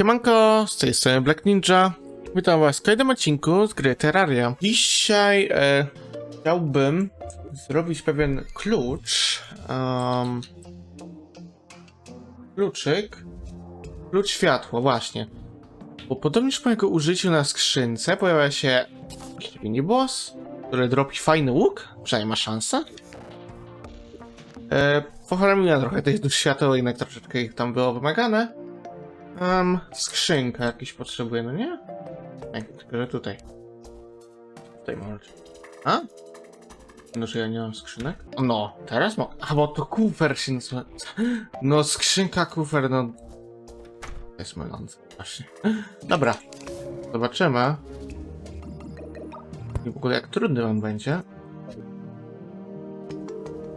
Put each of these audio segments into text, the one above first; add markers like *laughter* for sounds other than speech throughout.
Siemanko, z tej strony Black Ninja. Witam was w kolejnym odcinku z gry Terraria. Dzisiaj e, chciałbym zrobić pewien klucz. Um, kluczyk. Klucz światła, właśnie. Bo podobnież po jego użyciu na skrzynce pojawia się miniboss, który dropi fajny łuk, przynajmniej ma szansę. E, Pofarmiłem trochę tych dusz światła, jednak troszeczkę ich tam było wymagane. Um, skrzynka jakiś no nie? Ej, tylko że tutaj. Tutaj może. A? No, że ja nie mam skrzynek? No, teraz mogę. A, bo to kufer się nazywa. No, skrzynka kufer, no. To jest mylące, właśnie. Dobra. Zobaczymy. I w ogóle jak trudny on będzie.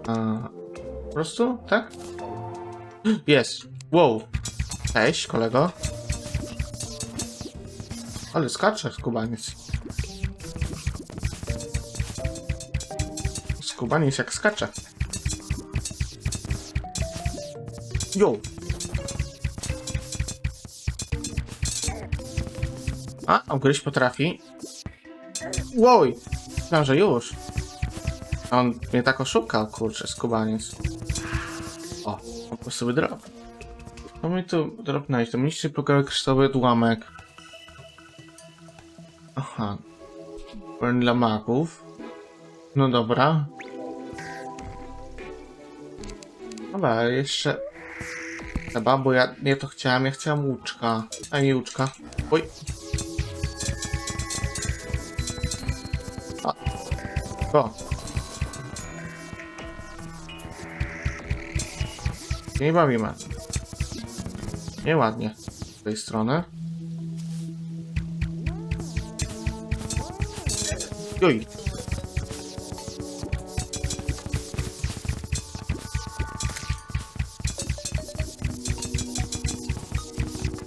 A, po prostu, tak? Jest. Wow. Cześć, kolego. Ale skacze skubaniec. Skubaniec jak skacze. Jo. A, ugryźć potrafi. Łoj! Myślałem, że już. On mnie tak oszukał, kurczę, skubaniec. O, po prostu wydrop. Co mi tu drobnąć? To mniejszy plugawy kryształowy odłamek. Aha. Broń dla magów. No dobra. Dobra, ale jeszcze... Chyba, bo ja nie to chciałem, ja chciałem łuczka. A nie łuczka. Oj. A. O. Nie bawimy. Nieładnie. Z tej strony. Oj.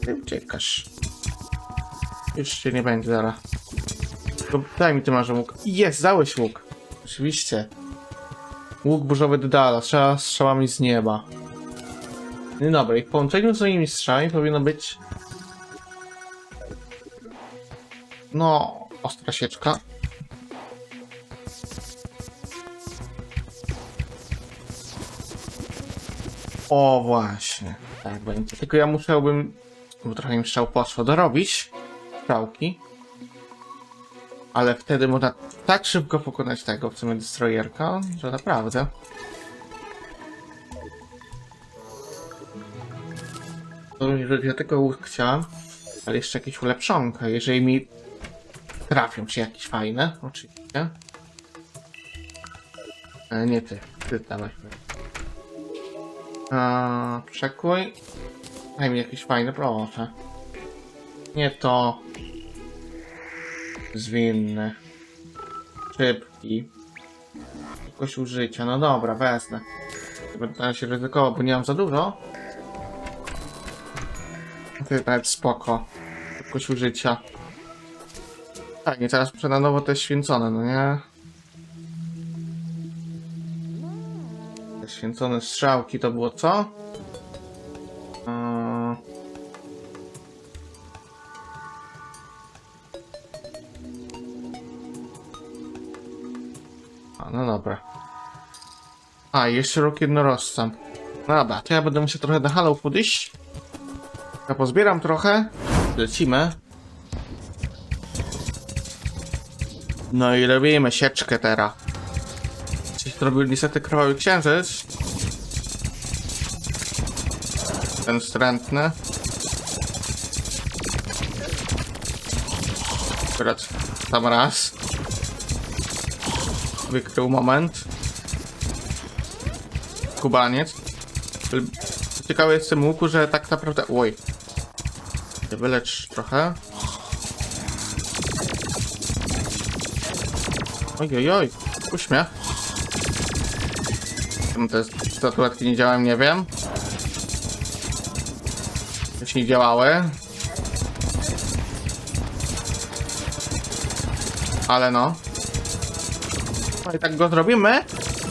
Ty uciekasz. Już się nie będzie zaraz. Daj mi ty masz łuk. Jest, dałeś łuk. Oczywiście. Łuk burzowy Dydala, strzela strzałami z nieba. No dobra, w połączeniu z moimi strzałami powinno być... No, ostra sieczka. O, właśnie. Tak będzie. Tylko ja musiałbym, bo trochę mi strzał poszło, dorobić strzałki. Ale wtedy można tak szybko pokonać tego w sumie destroyerka, że naprawdę. Jeżeli ja tego chciałem, ale jeszcze jakieś ulepszonka, jeżeli mi trafią się jakieś fajne, oczywiście. E, nie ty, ty dawaj. A, przekój. Daj mi jakieś fajne, proszę. Nie to. Zwinny. Szybki. Jakoś użycia. No dobra, wezmę. Będę się ryzykował, bo nie mam za dużo. Nawet spoko. Jakoś użycia. Tak, i teraz muszę na nowo te święcone, no nie? Te święcone strzałki to było co? No dobra. A, jeszcze rok jednorożca. No dobra, to ja będę musiał trochę na halą podejść. Ja pozbieram trochę. Lecimy. No i robimy sieczkę teraz. Coś robił niestety krwawy księżyc. Ten wstrętny. Akurat tam raz. Wykrył moment. Kubaniec. Ciekawe jest w tym łuku, że tak naprawdę... Oj. Wylecz trochę. Oj, oj, oj. Uśmiech. Czemu te statuetki nie działają, nie wiem. Nie działały. Ale no. No i tak go zrobimy.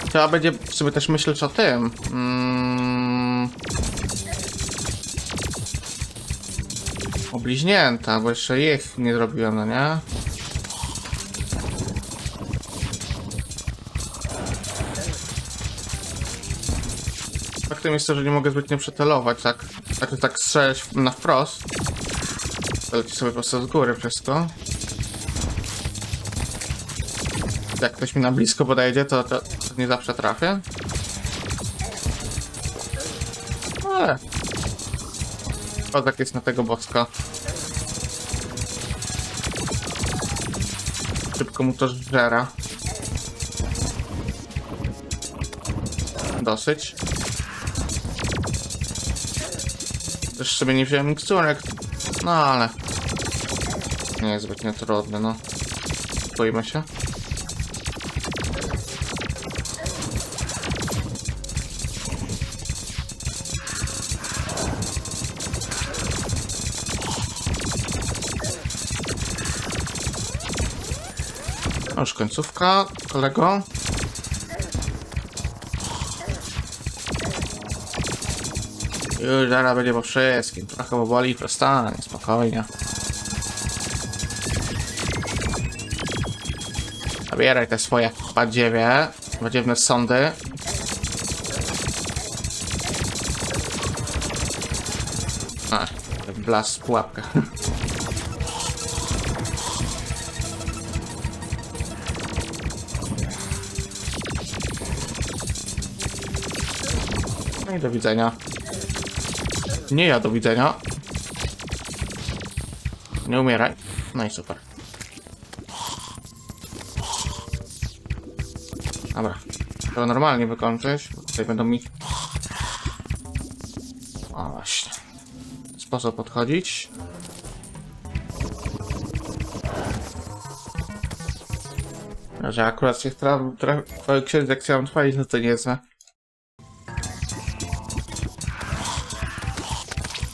Trzeba będzie sobie też myśleć o tym. Mm. O bliźnięta, bo jeszcze ich nie zrobiłem, no nie? Faktem jest to, że nie mogę zbytnio przetelować, tak? Znaczy tak strzelać na wprost. To leci sobie po prostu z góry wszystko. Jak ktoś mi na blisko podejdzie, to, to, to nie zawsze trafię. Kozak jest na tego boska. Szybko mu to żera. Dosyć. Też sobie nie wziąłem miksturek. No ale... Nie jest zbytnio trudny, no. Boimy się. No Już końcówka, kolego. Już zaraz będzie po wszystkim. Trochę powoli przestanie, spokojnie. Zabieraj te swoje badziewie, badziewne sądy. A, blask w *laughs* i do widzenia. Nie ja do widzenia. Nie umieraj. No i super. Dobra. Trzeba normalnie wykończyć. bo Tutaj będą mi... O właśnie. Sposób podchodzić. Że akurat się tra- tra- twoje księdze chciałem chwalić, no to nie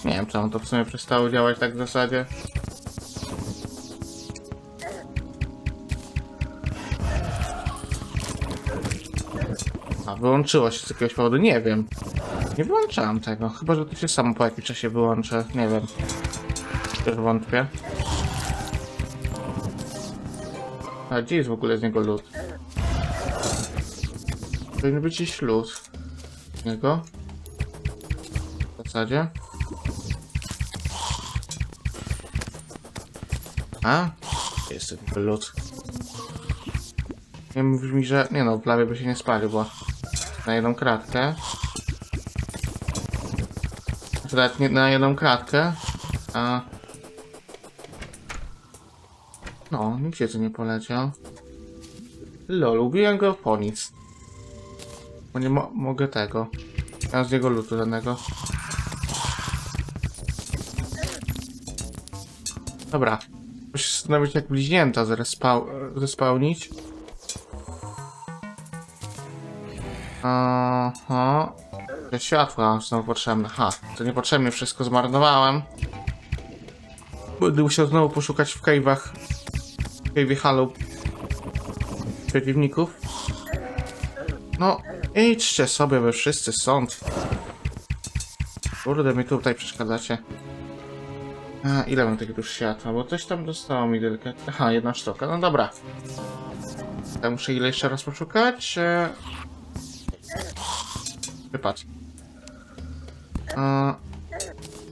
Nie wiem, czemu to w sumie przestało działać tak w zasadzie. A, wyłączyło się z jakiegoś powodu, nie wiem. Nie wyłączałem tego, chyba że to się samo po jakimś czasie wyłączy, nie wiem. Też wątpię. A gdzie jest w ogóle z niego lód? Powinien być gdzieś lód. Z niego? W zasadzie. A? Jest ten lód. Nie mówisz mi, że... Nie no, prawie by się nie spalił, bo... Na jedną kratkę. Nie na jedną kratkę. A... No, nigdzie tu nie poleciał. Lol, ubiłem go po nic. Bo nie mo mogę tego. Mam z niego lutu żadnego. Dobra. Się zastanowić jak bliźnięta zespałnić. Aha. Te światła są potrzebne. Ha, to niepotrzebnie wszystko zmarnowałem. Będę musiał znowu poszukać w cave'ach. W cave'ie Halo przeciwników. No, idźcie sobie wy wszyscy stąd. Kurde, mi tutaj przeszkadzacie. A, ile mam tego już światła? Bo coś tam dostało mi delikatnie. Aha, jedna sztuka. No dobra. Ja muszę ile jeszcze raz poszukać? E... Wypadł. E...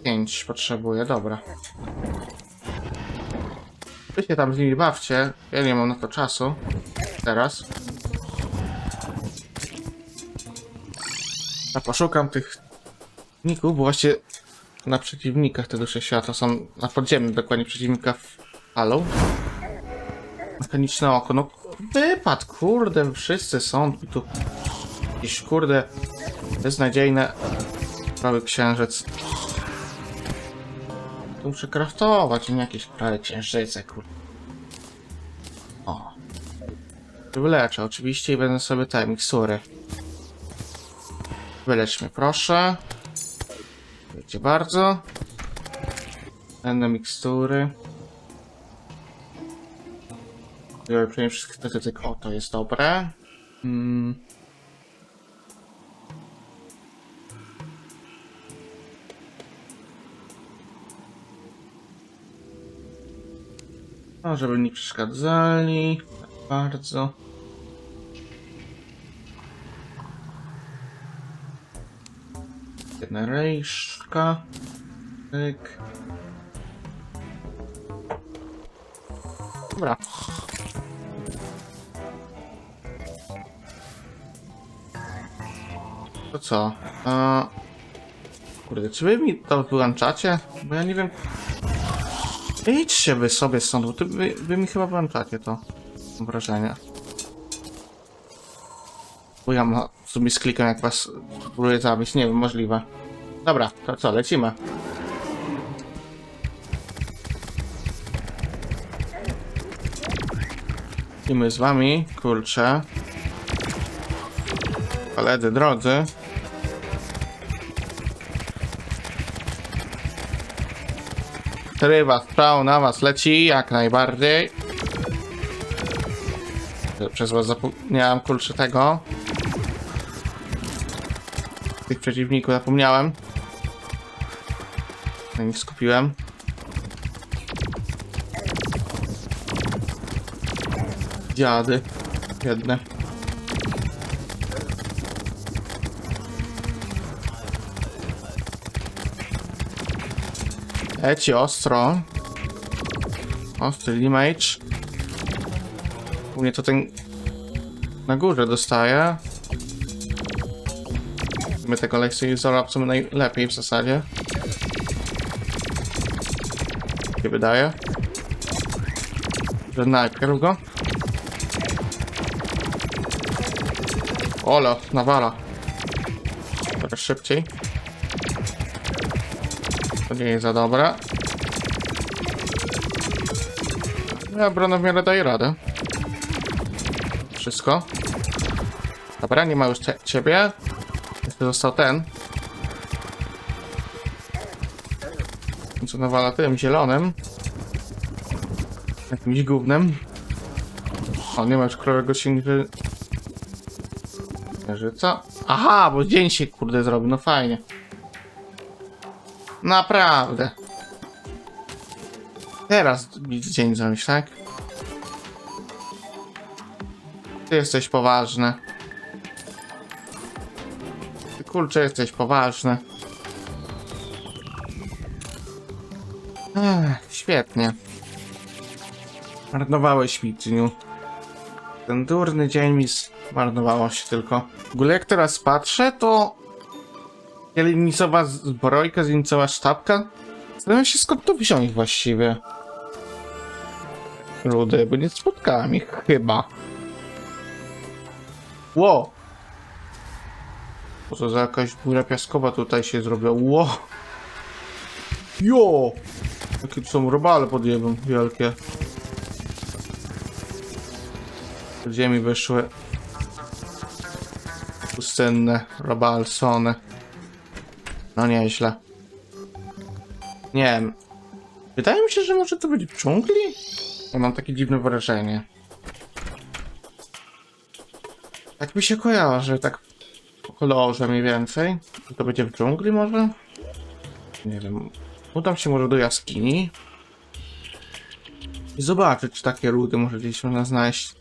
Pięć potrzebuję, dobra. Wy się tam z nimi bawcie. Ja nie mam na to czasu. Teraz. A poszukam tych ników, bo właśnie na przeciwnikach te dusze światła są na podziemnych dokładnie przeciwnikach w Halo. Mechaniczne oko, no wypad, kurde, wszyscy są i tu jakieś kurde beznadziejne prawy księżyc. Tu muszę kraftować, nie jakieś prawe księżyce, kurde. O. Wyleczę oczywiście i będę sobie te mikstury. Wylecz mnie proszę. Dziękuję bardzo. Będą mikstury. Biorę przede wszystkim specyfik. O, to jest dobre. Mm. No, żeby nie przeszkadzali. Tak bardzo. Jedna rejszka. Tyk. Dobra. To co? A... Kurde, czy wy mi to wyłączacie? Bo ja nie wiem... Idźcie wy sobie stąd, bo ty, wy, wy mi chyba włączacie to. Mam wrażenie. Bo ja ma, sobie sklikam jak was próbuję zabić, nie wiem, możliwe. Dobra, to co, lecimy. Lecimy z wami, kurczę. Koledzy drodzy. Ryba strzał na was leci, jak najbardziej. Przez was zapomniałem kurczę tego. Tych przeciwników zapomniałem. Na nich skupiłem. Dziady. Jedne. Leci ostro. Ostry damage. U mnie to ten na górze dostaje. My tego zarabcamy najlepiej w zasadzie. Się wydaje. Że najpierw go. Olo, nawala. Teraz szybciej. To nie jest za dobre. Ja obrona w miarę daje radę. Wszystko. Dobra, nie ma już cie ciebie. Został ten. Co nawala tym zielonym. Jakimś gównem. O, nie ma już królowego księży... Księżyca. Aha, bo dzień się kurde zrobił, no fajnie. Naprawdę. Teraz dzień zrobić, tak? Ty jesteś poważny. Kurczę jesteś poważny. Ech, świetnie. Marnowałeś mi dniu. Ten durny dzień mi zmarnowało się tylko. W ogóle jak teraz patrzę, to Jelenicowa zbrojka, jelenicowa sztabka? Zastanawiam się skąd to wziąć właściwie. Rudy, bo nie spotkałem ich chyba. Ło! Po co za jakaś góra piaskowa tutaj się zrobiła? Ło! Jo! Jakie tu są robale pod jebem wielkie. Z ziemi wyszły pustynne robalsony. No nieźle. Nie wiem. Wydaje mi się, że może to być w dżungli? Ja mam takie dziwne wrażenie. Tak mi się kojarzy, tak kolorze mniej więcej. Czy to będzie w dżungli może? Nie wiem. Udam się może do jaskini. I zobaczyć, czy takie rudy może gdzieś można znaleźć.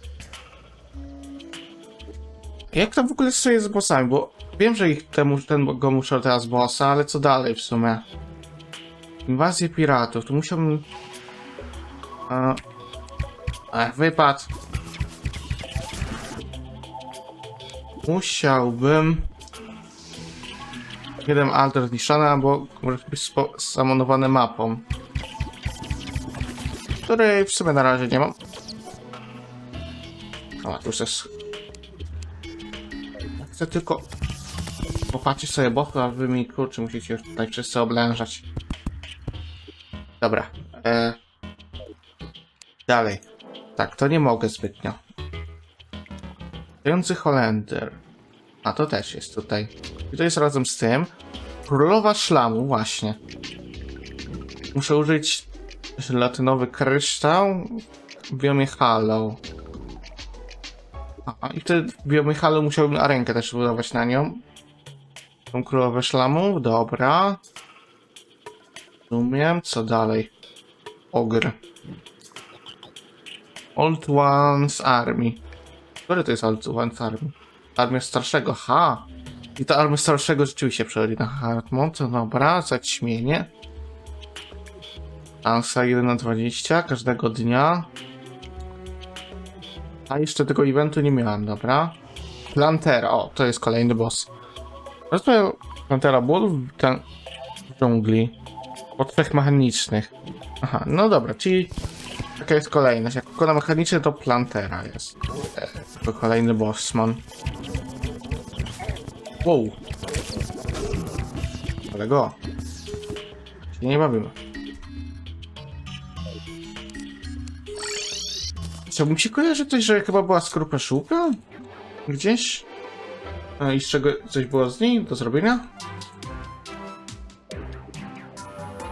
Jak to w ogóle sobie z bossami, bo wiem, że ich temu, ten go muszę teraz bossa, ale co dalej w sumie? Inwazję piratów, tu musiałbym... A... Ech, wypad. Musiałbym... Jeden alter zniszczony, albo może być samonowane mapą. Której w sumie na razie nie mam. O, tu już jest Chcę tylko popatrzeć sobie boku, a wy mi kurczę musicie już tutaj wszyscy oblężać. Dobra. E... Dalej. Tak, to nie mogę zbytnio. Stojący Holender. A to też jest tutaj. I to jest razem z tym. Królowa szlamu, właśnie. Muszę użyć latynowy kryształ biomie Hollow. Aha, i wtedy biomie Hollow musiałbym arenkę też budować na nią. Tą królowę szlamu, dobra. Rozumiem, co dalej? Ogr. Old One's Army. Który to jest Old One's Army? Armia starszego, ha! I ta armia starszego rzeczywiście przechodzi na Hardmont, dobra, zaćmienie. Szansa 1 na 20 każdego dnia. A jeszcze tego eventu nie miałem, dobra. Plantera, o, to jest kolejny boss. Rozumiem, Plantera Bull w ten w dżungli. Po trzech mechanicznych. Aha, no dobra, czyli taka jest kolejność. Jak układa mechaniczny, to Plantera jest. E, to kolejny bossman. Wow. Ale go. Się nie bawimy. Co mi się kojarzy coś, że chyba była skorupę szuka? Gdzieś? A i z czego coś było z niej do zrobienia?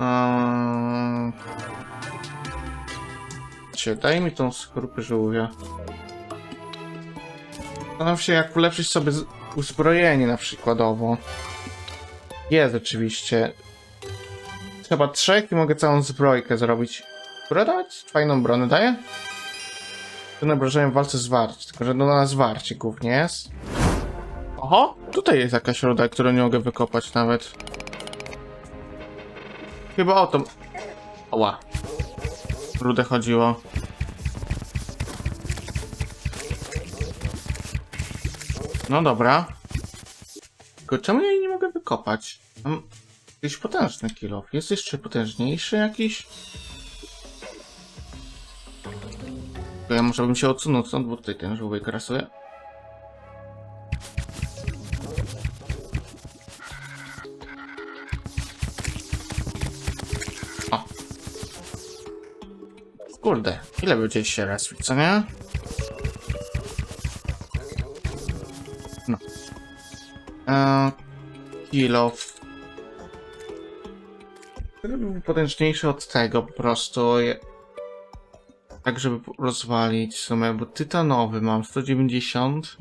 Eee... Daj mi tą skorupę żółwia. Zastanawiam się, jak ulepszyć sobie uzbrojenie na przykładowo. Jest oczywiście. Chyba trzech i mogę całą zbrojkę zrobić. Która dać? Fajną bronę daje? Obrażają w walce zwarć, tylko że no na zwarcie głównie jest. Oho, tutaj jest jakaś ruda, którą nie mogę wykopać nawet. Chyba o to... Oła. Rudę chodziło. No dobra. Tylko czemu ja jej nie mogę wykopać? Mam jakiś potężny kill Jest jeszcze potężniejszy jakiś? To ja może bym się odsunął stąd, bo tutaj ten żółwy krasuje. O. Kurde, ile będzie się raz, co nie? No. Eee, kilo. Który był potężniejszy od tego po prostu. Je- tak, żeby rozwalić w bo tytanowy mam 190.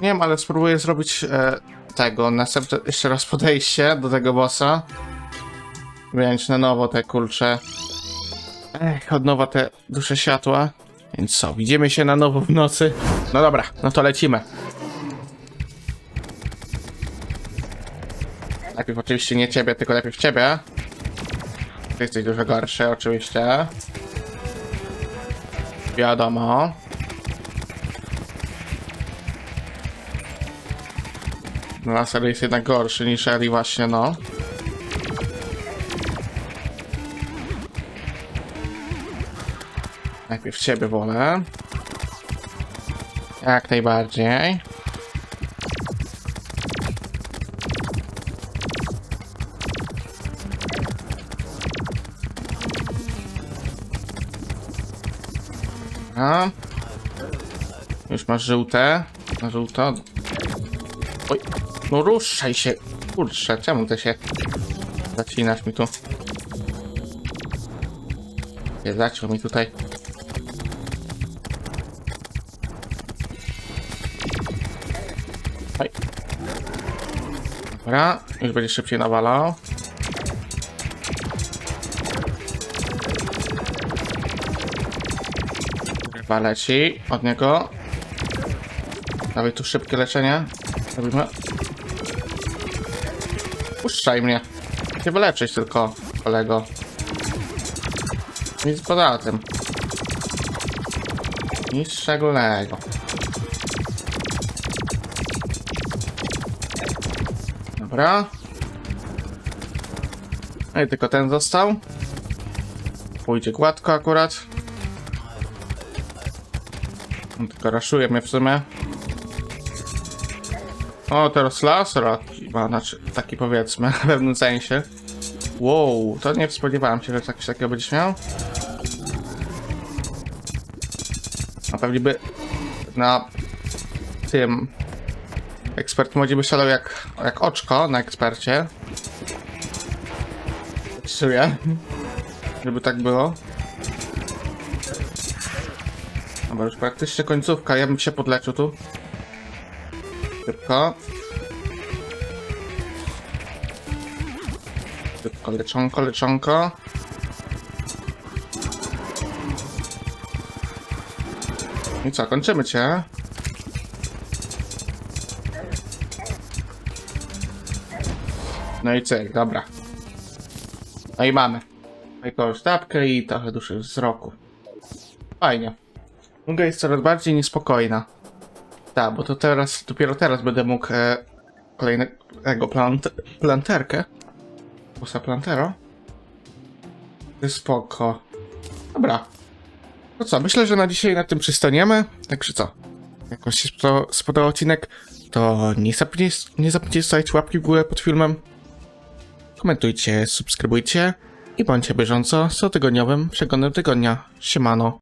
Nie wiem, ale spróbuję zrobić e, tego, następne jeszcze raz podejście do tego bossa. Wyjąć na nowo te kulcze. Ech, od nowa te dusze światła. Więc co, widzimy się na nowo w nocy. No dobra, no to lecimy. Najpierw oczywiście nie ciebie, tylko najpierw ciebie. Ty jesteś dużo gorszy, oczywiście. Wiadomo. Laser jest jednak gorszy niż Eli właśnie, no. Najpierw ciebie wolę. Jak najbardziej. Już masz żółte. Żółto. Oj, no ruszaj się. Kurczę, czemu ty się zacinasz mi tu? Nie zaciął mi tutaj. Oj. Dobra, już będzie szybciej nawalał. Chyba leci od niego. Dawaj tu szybkie leczenie. Robimy. Puszczaj mnie. Chcę wyleczyć tylko, kolego. Nic poza tym. Nic szczególnego. Dobra. No i tylko ten został. Pójdzie gładko akurat. On tylko raszuje mnie w sumie. O, teraz laser znaczy taki powiedzmy, *laughs* w pewnym sensie. Wow, to nie spodziewałem się, że coś takiego będziesz miał. A pewnie by na tym ekspert modzie by jak, jak oczko na ekspercie. Czuję. *laughs* Żeby tak było. Dobra, już praktycznie końcówka, ja bym się podleczył tu. Szybko. Szybko, leczonko, leczonko. I co, kończymy cię. No i cyk, dobra. No i mamy. Jakąś sztabkę i trochę duszy wzroku. Fajnie. Druga jest coraz bardziej niespokojna. Tak, bo to teraz, dopiero teraz będę mógł e, kolejnego plant, planterkę. Bossa plantero. Spoko. Dobra. No co, myślę, że na dzisiaj na tym przystaniemy. Także co? Jak wam się spo- spodobał odcinek, to nie zapomnijcie, nie zapomnijcie łapki w górę pod filmem. Komentujcie, subskrybujcie i bądźcie bieżąco z cotygodniowym przeglądem tygodnia. Siemano.